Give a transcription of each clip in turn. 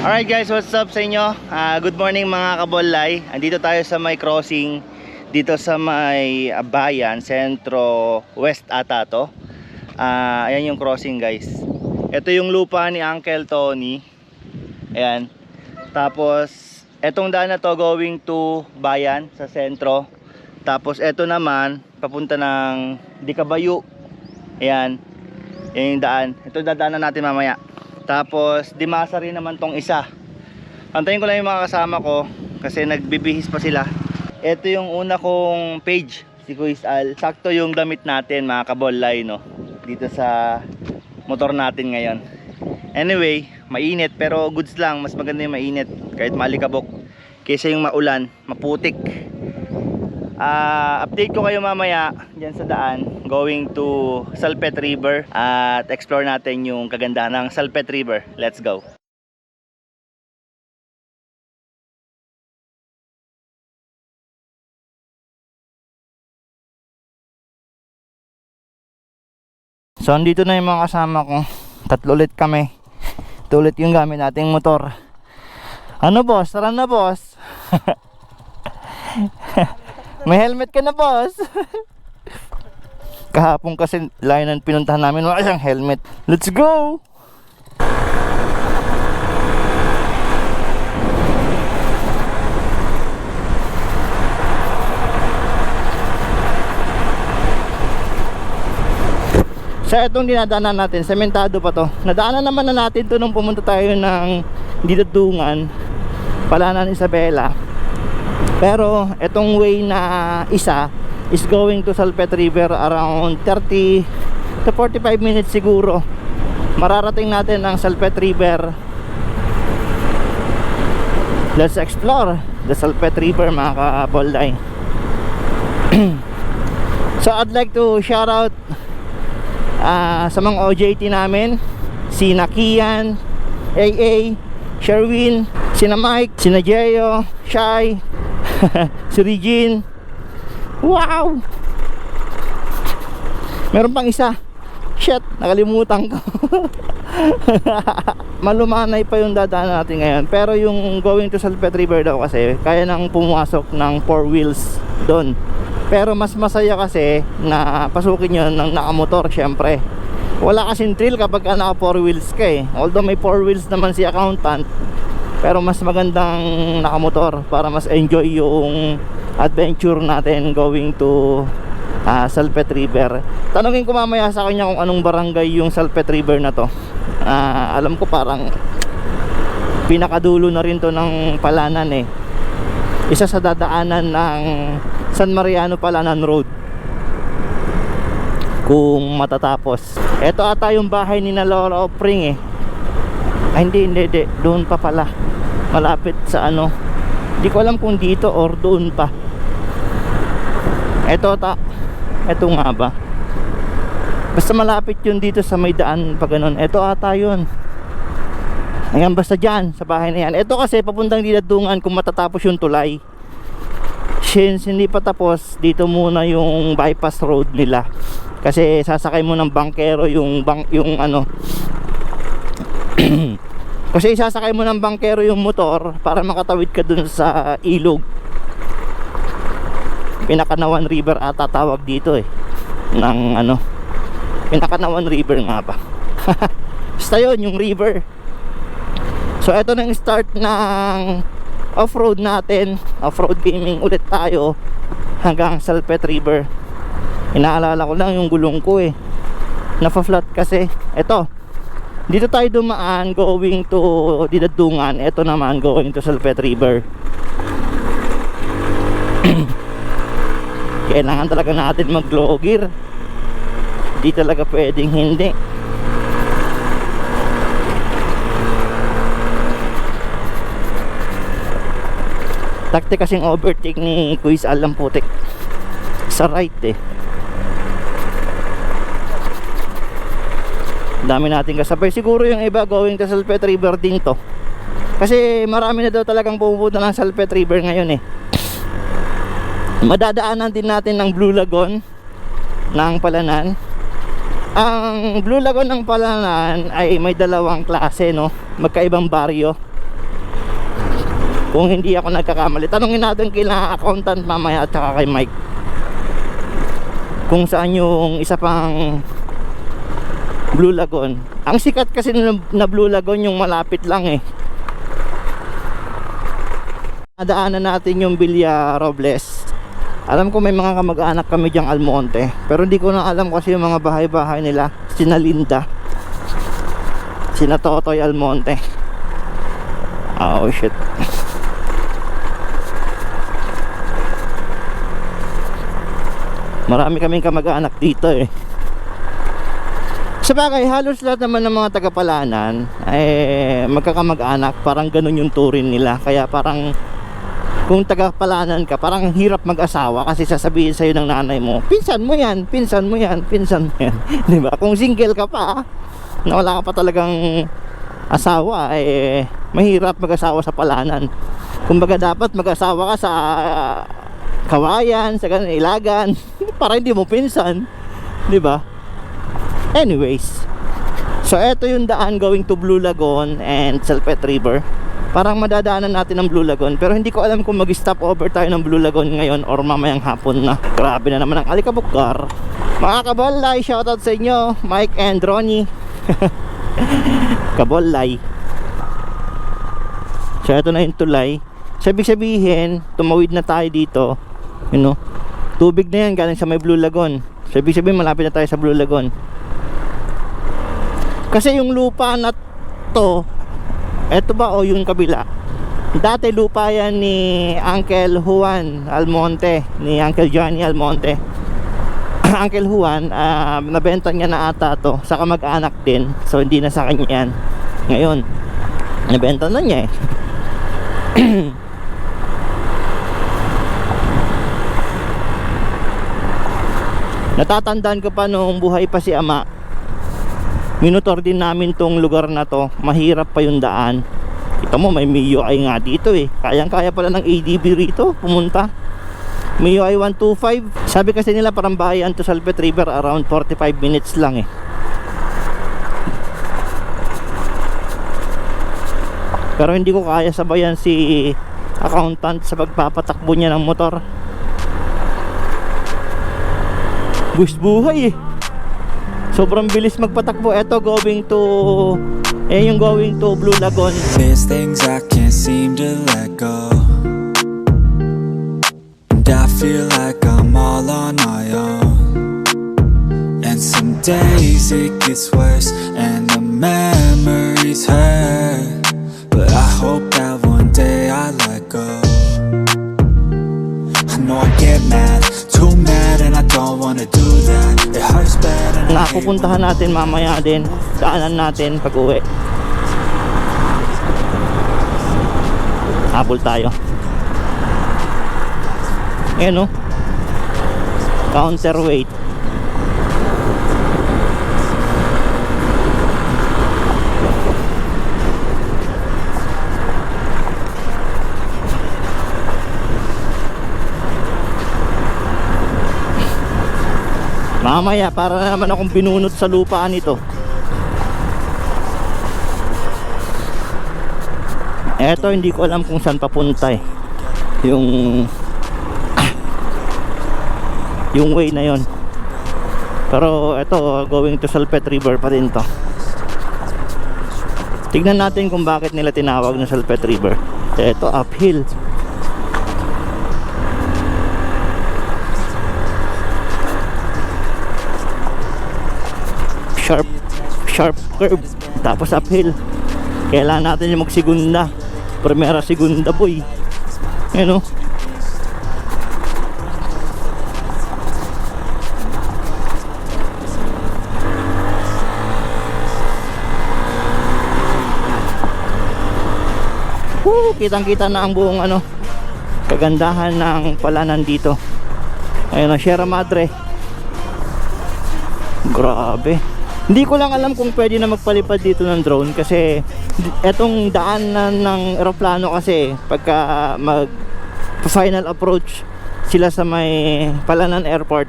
Alright guys, what's up sa inyo? Ah, good morning mga kabolay. Andito tayo sa may crossing dito sa may ah, bayan, sentro west ata to. Ah, ayan yung crossing guys. Ito yung lupa ni Uncle Tony. Ayan. Tapos etong daan na to going to bayan sa sentro. Tapos eto naman papunta ng Dikabayu. Ayan. Yan yung daan. Ito dadaanan natin mamaya. Tapos Dimasa rin naman tong isa. Antayin ko lang yung mga kasama ko kasi nagbibihis pa sila. Ito yung una kong page, si Kuis Al. Sakto yung damit natin mga kabolay no. Dito sa motor natin ngayon. Anyway, mainit pero goods lang. Mas maganda yung mainit kahit malikabok. Kaysa yung maulan, maputik. Ah, update ko kayo mamaya diyan sa daan going to Salpet River at explore natin yung kagandahan ng Salpet River. Let's go. So andito na yung mga kasama ko. Tatlo ulit kami. Ito yung gamit nating motor. Ano boss? Tara na boss. May helmet ka na boss. Kahapon kasi line ang pinuntahan namin wala siyang helmet. Let's go! Sa itong dinadaanan natin, sementado pa to. Nadaanan naman na natin to nung pumunta tayo ng Didudungan, Palanan Isabela. Pero itong way na isa is going to Salpet River around 30 to 45 minutes siguro. Mararating natin ang Salpet River. Let's explore the Salpet River mga kabolday. so I'd like to shout out ah, sa mga OJT namin si Nakian, AA, Sherwin, sina Mike, sina Jeyo, Shai, si Regine. Wow! Meron pang isa. Shit, nakalimutan ko. Malumanay pa yung dadaan natin ngayon. Pero yung going to Salpet River daw kasi, kaya nang pumasok ng four wheels doon. Pero mas masaya kasi na pasukin yun ng nakamotor syempre. Wala kasing thrill kapag ka naka four wheels ka eh. Although may four wheels naman si accountant, pero mas magandang nakamotor para mas enjoy yung adventure natin going to ah, Salpet River. Tanungin ko mamaya sa kanya kung anong barangay yung Salpet River na to. Ah, alam ko parang pinakadulo na rin to ng Palanan eh. Isa sa dadaanan ng San Mariano Palanan Road. Kung matatapos. Ito ata yung bahay ni na Lola Opring eh. Ay hindi, hindi, hindi. Doon pa pala. Malapit sa ano. Hindi ko alam kung dito or doon pa. Ito ta. Ito nga ba? Basta malapit yun dito sa may daan pa ganun. Ito ata yun. Ayan basta dyan sa bahay na yan. Ito kasi papuntang dinadungan kung matatapos yung tulay. Since hindi pa tapos, dito muna yung bypass road nila. Kasi sasakay mo ng bankero yung bank yung ano kasi isasakay mo ng bankero yung motor para makatawid ka dun sa ilog. Pinakanawan River ata tawag dito eh. Ng ano. Pinakanawan River nga ba. Basta yun, yung river. So ito na yung start ng off-road natin. Off-road gaming ulit tayo hanggang Salpet River. Inaalala ko lang yung gulong ko eh. Nafa-flat kasi. Ito, dito tayo dumaan going to Didadungan. Ito naman going to Salpet River. Kailangan talaga natin mag glow gear di talaga pwedeng hindi. Takte kasing overtake ni Kuis Alam Putik sa right eh dami natin kasabay. Siguro yung iba going to Salpet River din to. Kasi marami na daw talagang pumupunta ng Salpet River ngayon eh. Madadaanan din natin ng Blue Lagoon ng Palanan. Ang Blue Lagoon ng Palanan ay may dalawang klase no? Magkaibang baryo. Kung hindi ako nagkakamali. Tanungin natin kila accountant mamaya at saka kay Mike. Kung saan yung isa pang Blue Lagoon. Ang sikat kasi na, na Blue Lagoon yung malapit lang eh. Nadaanan natin yung Villa Robles. Alam ko may mga kamag-anak kami diyang Almonte. Pero hindi ko na alam kasi yung mga bahay-bahay nila. Sina Linda. Sina Totoy Almonte. Oh shit. Marami kaming kamag-anak dito eh. Sa bagay, halos lahat naman ng mga tagapalanan eh magkakamag-anak, parang ganun yung turin nila. Kaya parang kung tagapalanan ka, parang hirap mag-asawa kasi sasabihin sa'yo ng nanay mo, pinsan mo yan, pinsan mo yan, pinsan mo yan. Ba? Kung single ka pa, na wala ka pa talagang asawa, eh, mahirap mag-asawa sa palanan. Kumbaga dapat mag-asawa ka sa ah, kawayan, sa ilagan, para hindi mo pinsan. Ba? Anyways, so eto yung daan going to Blue Lagoon and Salpet River. Parang madadaanan natin ang Blue Lagoon pero hindi ko alam kung mag-stop over tayo ng Blue Lagoon ngayon or mamayang hapon na. Grabe na naman ang alikabukar. Mga kabolay, shoutout sa inyo, Mike and Ronnie. kabolay. So eto na yung tulay. Sabi sabihin, tumawid na tayo dito. You know, tubig na yan galing sa may Blue Lagoon. Sabi sabihin, malapit na tayo sa Blue Lagoon. Kasi yung lupa na to, eto ba o yung kabila? Dati lupa yan ni Uncle Juan Almonte, ni Uncle Johnny Almonte. Uncle Juan, ah, nabenta niya na ata to sa kamag-anak din. So hindi na sa kanya yan. Ngayon, nabenta na niya eh. Natatandaan ko pa noong buhay pa si ama Minutor din namin tong lugar na to. Mahirap pa yung daan. Kita mo may MIUI nga dito eh. Kayang kaya pala ng ADB rito Pumunta. MIUI 125 Sabi kasi nila parang bahayan to Salpet River Around 45 minutes lang eh. Pero hindi ko kaya sabayan si accountant sa pagpapatakbo niya ng motor. Buwis buhay eh Sobrang bilis magpatakbo Ito going to Eh yung going to Blue Lagoon There's things I can't seem to let go. And I feel like I'm all on my own. And some days it gets worse, and the memories hurt. Napupuntahan natin mamaya din. Daanan natin pag uwi Habol tayo. Ayan o Counterweight Mamaya para na naman akong binunot sa lupa nito. Eto hindi ko alam kung saan papunta eh. Yung Yung way na yon Pero eto going to Salpet River pa din to. Tignan natin kung bakit nila tinawag na Salpet River. Eto uphill sharp curve tapos uphill. Kailangan natin yung magsigunda primera segunda boy. Ano Woo, kitang kita na ang buong ano kagandahan ng palanan dito ayun na Sierra Madre. Grabe. Hindi ko lang alam kung pwede na magpalipad dito ng drone kasi etong daan na ng eroplano kasi pagka mag final approach sila sa may Palanan Airport.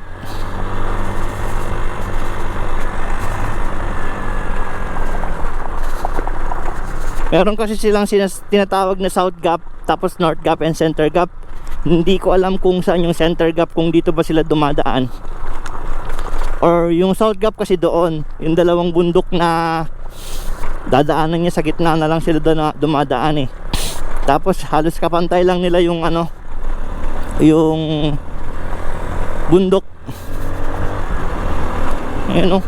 Meron kasi silang sinas- tinatawag na South Gap, tapos North Gap and Center Gap. Hindi ko alam kung saan yung Center Gap, kung dito ba sila dumadaan. Or yung South Gap kasi doon, yung dalawang bundok na dadaanan niya sa gitna na lang sila na dumadaan eh. Tapos halos kapantay lang nila yung ano, yung bundok. Ayan oh.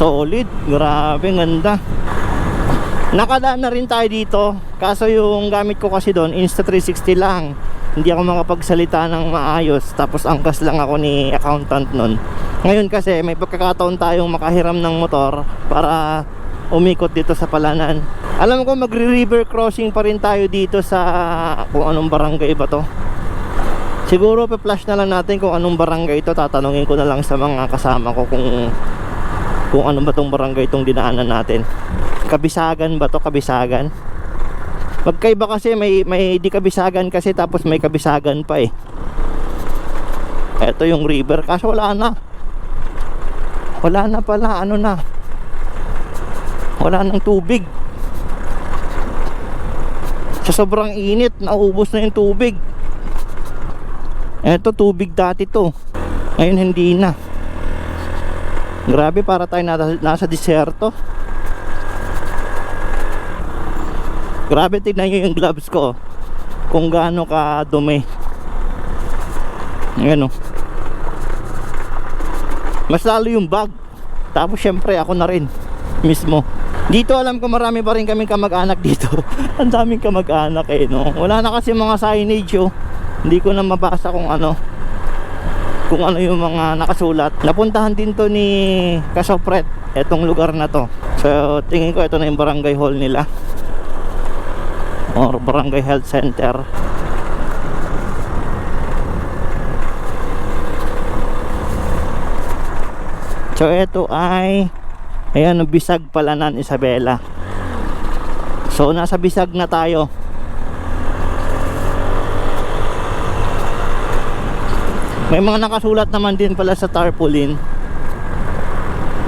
Solid, grabe, ganda. Nakadaan na rin tayo dito. Kaso yung gamit ko kasi doon, Insta360 lang. Hindi ako makapagsalita ng maayos. Tapos angkas lang ako ni accountant nun. Ngayon kasi may pagkakataon tayong makahiram ng motor para umikot dito sa Palanan. Alam ko magre-river crossing pa rin tayo dito sa kung anong barangay ba to. Siguro pe-flash na lang natin kung anong barangay ito. Tatanungin ko na lang sa mga kasama ko kung kung ano ba tong barangay itong dinaanan natin. Kabisagan ba to? Kabisagan? Magkaiba kasi may may di kabisagan kasi tapos may kabisagan pa eh. Ito yung river kaso wala na. Wala na pala ano na. Wala nang tubig. Sa sobrang init, naubos na yung tubig. Ito tubig dati to. Ngayon hindi na. Grabe para tayo nasa, nasa disyerto. Grabe tignan nyo yung gloves ko. Kung gaano ka dumi. Ayan o. Mas lalo yung bag. Tapos syempre ako na rin. Mismo. Dito alam ko marami pa rin kaming kamag-anak dito. Ang daming kamag-anak eh no. Wala na kasi mga signage oh. Hindi ko na mabasa kung ano kung ano yung mga nakasulat. Napuntahan din to ni Kasopret, etong lugar na to. So, tingin ko ito na yung barangay hall nila. Or barangay health center. So, ito ay ayan, Bisag Palanan, Isabela. So, nasa Bisag na tayo. May mga nakasulat naman din pala sa tarpaulin.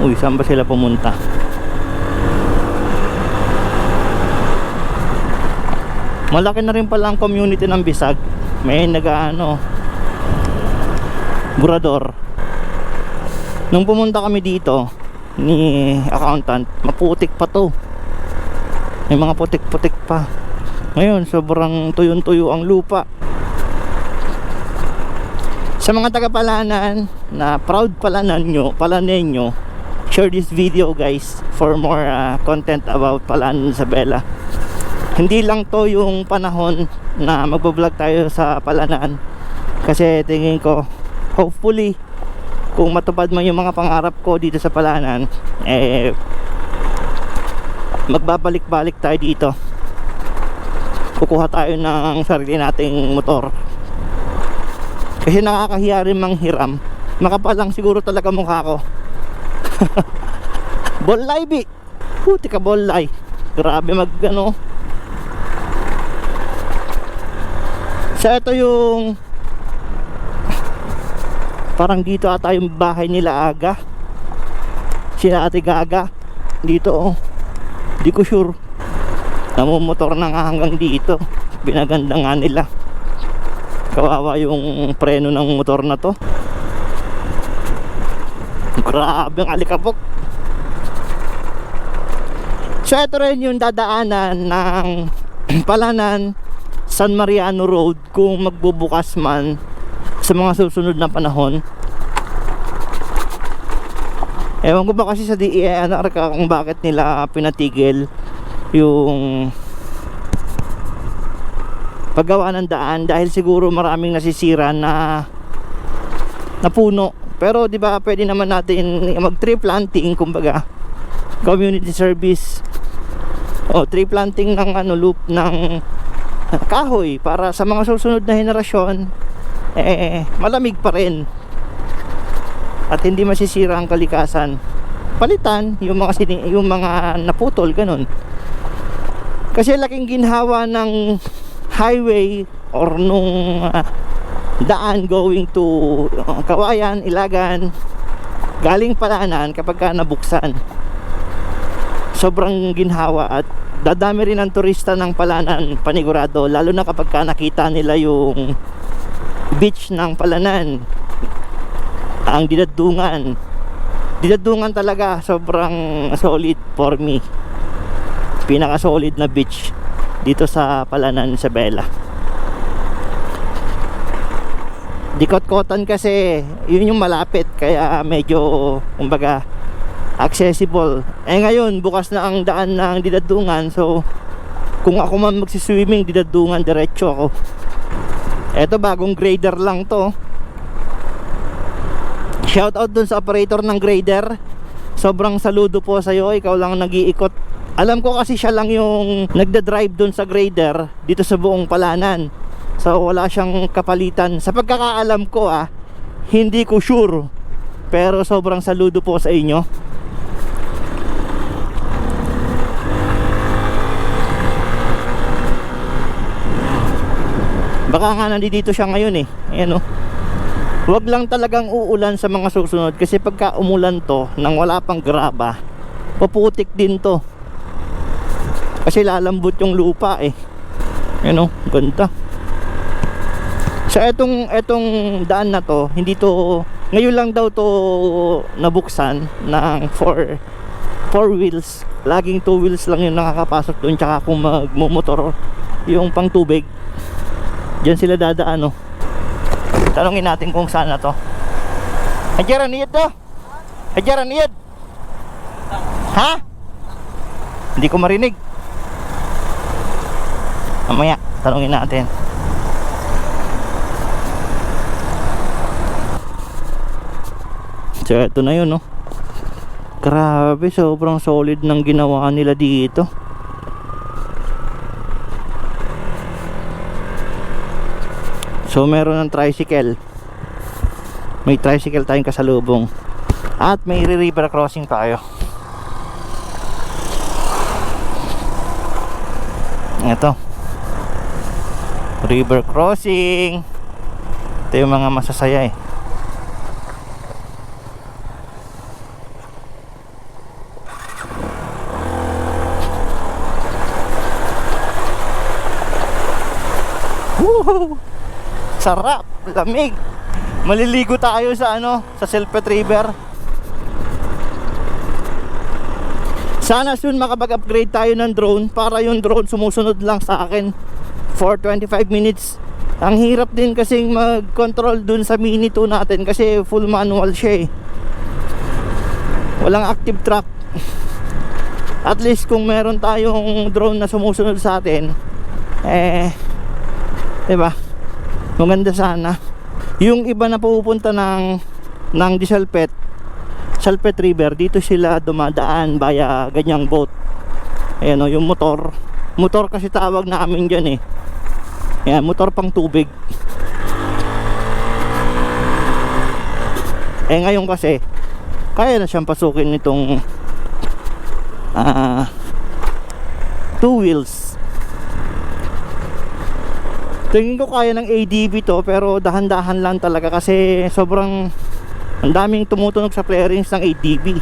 Uy, saan ba sila pumunta? Malaki na rin pala ang community ng Bisag. May nag-ano Burador. Nung pumunta kami dito ni accountant, maputik pa to. May mga putik-putik pa. Ngayon, sobrang tuyong-tuyo ang lupa sa mga taga Palanan na proud Palanan nyo, Palanenyo, share this video guys for more uh, content about Palanan Isabela. Hindi lang to yung panahon na magbablog tayo sa Palanan kasi tingin ko hopefully kung matupad man yung mga pangarap ko dito sa Palanan eh magbabalik-balik tayo dito kukuha tayo ng sarili nating motor kasi nakakahiya rin manghiram. Makapalang siguro talaga mukha ko. Bollay bi. Puti ka bollay. Grabe mag ano. Sa ito yung parang dito ata yung bahay nila aga. Sila ate gaga. Dito oh. Di ko sure. Namumotor na nga hanggang dito. Binaganda nga nila kawawa yung preno ng motor na to grabe ang alikabok so ito rin yung dadaanan ng Palanan San Mariano Road kung magbubukas man sa mga susunod na panahon. Ewan ko ba kasi sa DEA ano kung bakit nila pinatigil yung paggawa ng daan. Dahil siguro maraming nasisira na na puno. Pero di ba pwede naman natin mag tree planting kumbaga. Community service. O tree planting ng ano loop ng kahoy para sa mga susunod na henerasyon eh malamig pa rin. At hindi masisira ang kalikasan. Palitan yung mga sini, yung mga naputol ganun. Kasi laking ginhawa ng highway or nung uh, daan going to uh, Kawayan, Ilagan galing Palanan kapag ka nabuksan. Sobrang ginhawa at dadami rin ang turista ng Palanan panigurado lalo na kapag ka nakita nila yung beach ng Palanan. Ang dinadungan. Dinadungan talaga sobrang solid for me. Pinaka solid na beach dito sa Palanan Isabela Dikot-kotan kasi yun yung malapit kaya medyo kumbaga accessible. Eh ngayon bukas na ang daan ng didadungan so kung ako man magsiswimming didadungan diretso ako. Eto bagong grader lang to. Shout out dun sa operator ng grader. Sobrang saludo po sa iyo, ikaw lang nag-iikot. Alam ko kasi siya lang yung nagda-drive dun sa grader dito sa buong Palanan. So wala siyang kapalitan. Sa pagkakaalam ko ah, hindi ko sure. Pero sobrang saludo po sa inyo. Baka nga nandito siya ngayon eh. Ayan oh. Huwag lang talagang uulan sa mga susunod kasi pagka umulan to nang wala pang graba, paputik din to. Kasi lalambot yung lupa eh. Ayan oh, ganda. Sa etong etong daan na to, hindi to ngayon lang daw to nabuksan ng four four wheels. Laging two wheels lang yung nakakapasok doon tsaka kung magmumotor yung pang tubig. Diyan sila dadaan oh. Tanungin natin kung saan na to. Ajaran iyad to? Ajaran iyad? Ha? Hindi ko marinig. Mamaya, tanungin natin. So, ito na yun, no? Grabe, sobrang solid ng ginawa nila dito. So, meron ng tricycle. May tricycle tayong kasalubong. At may river crossing tayo. Ito. River crossing. Ito yung mga masasaya eh. Woohoo! Sarap, lamig. Maliligo tayo sa ano, sa Silpet River. Sana soon makapag-upgrade tayo ng drone para yung drone sumusunod lang sa akin for 25 minutes. Ang hirap din kasing mag-control dun sa Mini 2 natin kasi full manual siya eh. Walang active track. At least kung meron tayong drone na sumusunod sa atin, eh, 'di ba? Maganda sana. Yung iba na pupunta ng ng Disalpet, Salpet River, dito sila dumadaan via ganyang boat. Ayan o, yung motor. Motor kasi tawag namin dyan eh. Ayan, motor pang tubig. Eh ngayon kasi, kaya na siyang pasukin nitong ah two wheels Tingin ko kaya ng ADB to pero dahan-dahan lang talaga kasi sobrang ang daming tumutunog sa clearings ng ADB.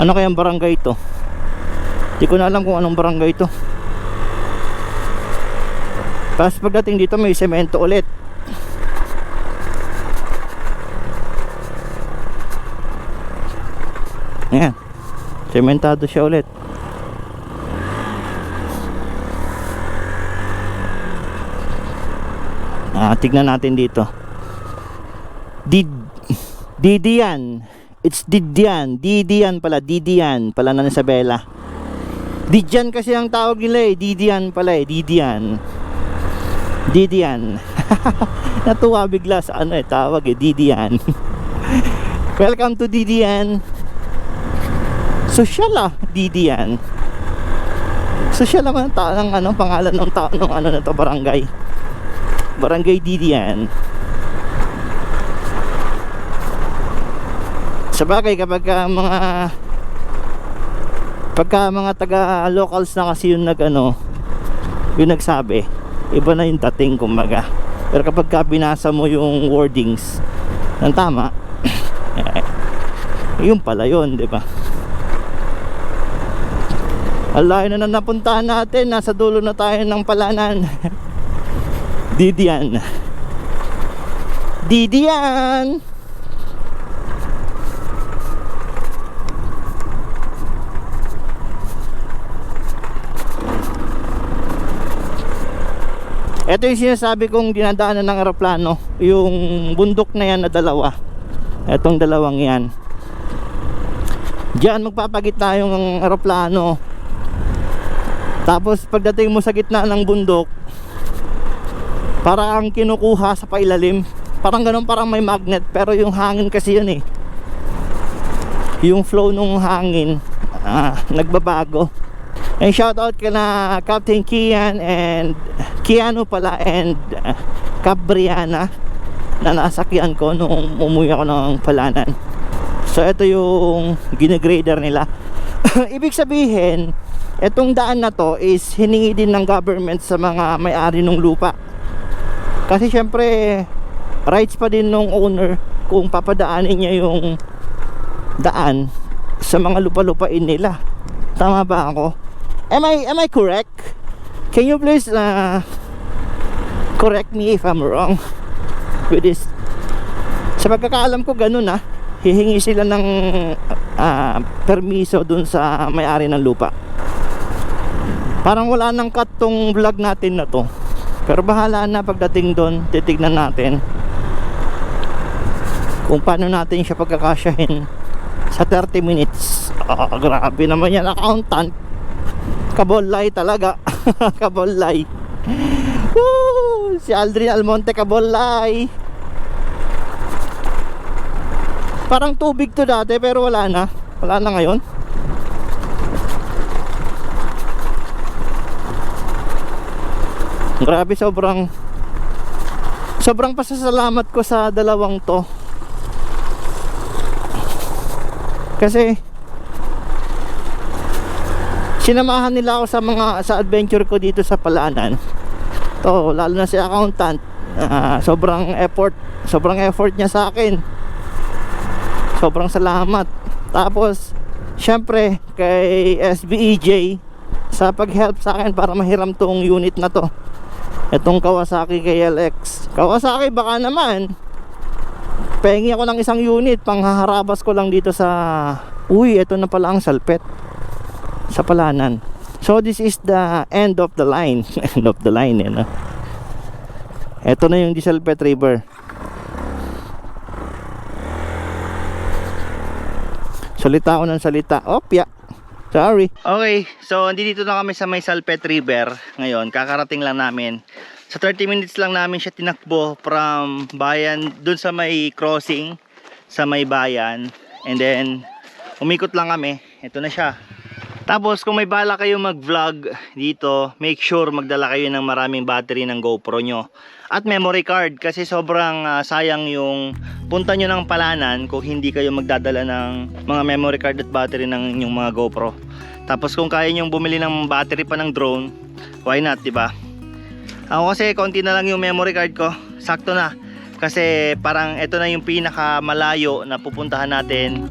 Ano kayang barangay ito? Hindi ko na alam kung anong barangay ito. Tapos pagdating dito may semento ulit. Ayan. Sementado siya ulit. Ah, tignan natin dito. Did Didian. It's Didian. Didian pala. Didian pala na Isabela. Didian kasi ang tawag nila eh. Didian pala eh. Didian. Didian. Natuwa bigla sa ano eh. Tawag eh. Didian. Welcome to Didian. Social ah, Didian. Social naman ang tao ng ano, pangalan ng tao ng ano na to, barangay. Barangay Didian. Sa bagay kapag ka mga pagka mga taga locals na kasi yung nag ano yung nagsabi iba na yung dating kumbaga. Pero kapag ka binasa mo yung wordings ng tama, eh, yun pala yun, di ba? Alayo na na napuntahan natin, nasa dulo na tayo ng palanan. Didian. Didian! Ito yung sinasabi kong dinadaanan ng aeroplano Yung bundok na yan na dalawa Etong dalawang yan Diyan magpapagitna yung aeroplano Tapos pagdating mo sa gitna ng bundok Parang kinukuha sa pailalim Parang ganun parang may magnet Pero yung hangin kasi yun eh Yung flow ng hangin ah, Nagbabago And shout out ka na Captain Kian and Kiano pala and Cap Brianna na nasakyan ko nung umuwi ako ng palanan. So ito yung ginagrader nila. Ibig sabihin, itong daan na to is hiningi din ng government sa mga may-ari ng lupa. Kasi syempre, rights pa din ng owner kung papadaanin niya yung daan sa mga lupa-lupain nila. Tama ba ako? Am I am I correct? Can you please uh, correct me if I'm wrong with this? Sa pagkakaalam ko ganun ah. Hihingi sila ng ah, permiso dun sa may-ari ng lupa. Parang wala nang cut tong vlog natin na to. Pero bahala na pagdating doon, titignan natin kung paano natin siya pagkakasyahin sa 30 minutes. Ah, grabe naman yan, accountant. Kabolay talaga. Kabolay. Woo! Si Aldrin Almonte Kabolay. Parang tubig to dati pero wala na. Wala na ngayon. Grabe sobrang sobrang pasasalamat ko sa dalawang to. Kasi sinamahan nila ako sa mga sa adventure ko dito sa Palanan. To, lalo na si accountant. ah, sobrang effort, sobrang effort niya sa akin. Sobrang salamat. Tapos syempre kay SBEJ sa pag-help sa akin para mahiram tong unit na to. Itong Kawasaki KLX. Kawasaki baka naman. Pengi ako ng isang unit, panghaharabas ko lang dito sa Uy, ito na pala ang salpet sa palanan. So this is the end of the line. end of the line eh, no? Ito na yung diesel pet river. Salita ako ng salita. Opya. Sorry. Okay, so dito na kami sa may Salpet River ngayon. Kakarating lang namin. Sa 30 minutes lang namin siya tinakbo from bayan dun sa may crossing sa may bayan. And then umikot lang kami. Ito na siya. Tapos kung may bala kayo mag-vlog dito, make sure magdala kayo ng maraming battery ng GoPro nyo. At memory card kasi sobrang ah, sayang yung punta nyo ng palanan kung hindi kayo magdadala ng mga memory card at battery ng inyong mga GoPro. Tapos kung kaya nyo bumili ng battery pa ng drone, why not, di ba? Ako kasi konti na lang yung memory card ko. Sakto na. Kasi parang ito na yung pinaka malayo na pupuntahan natin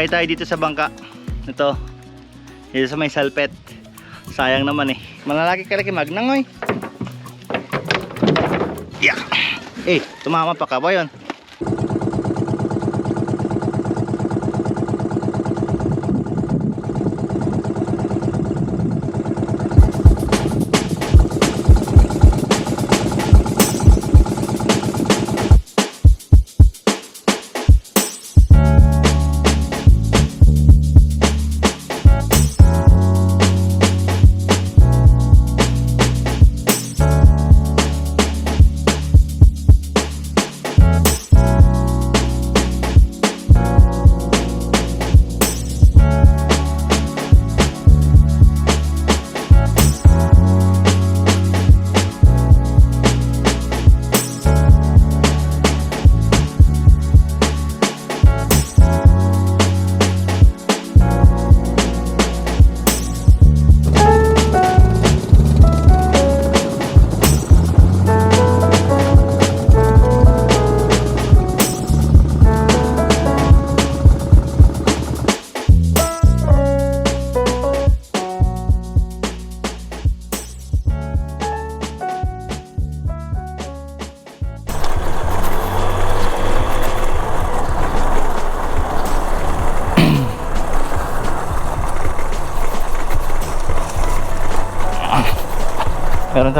Sakay tayo dito sa bangka. Ito. Dito sa may salpet. Sayang naman eh. Malalaki ka laki magnangoy. Yeah. Eh, tumama pa ka ba yun?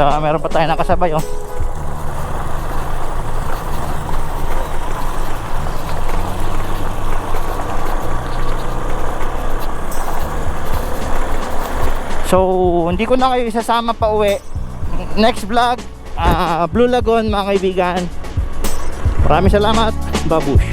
Ta, meron pa tayo nakasabay oh. So, hindi ko na kayo isasama pa uwi. Next vlog, ah, Blue Lagoon mga kaibigan. Maraming salamat. Babush.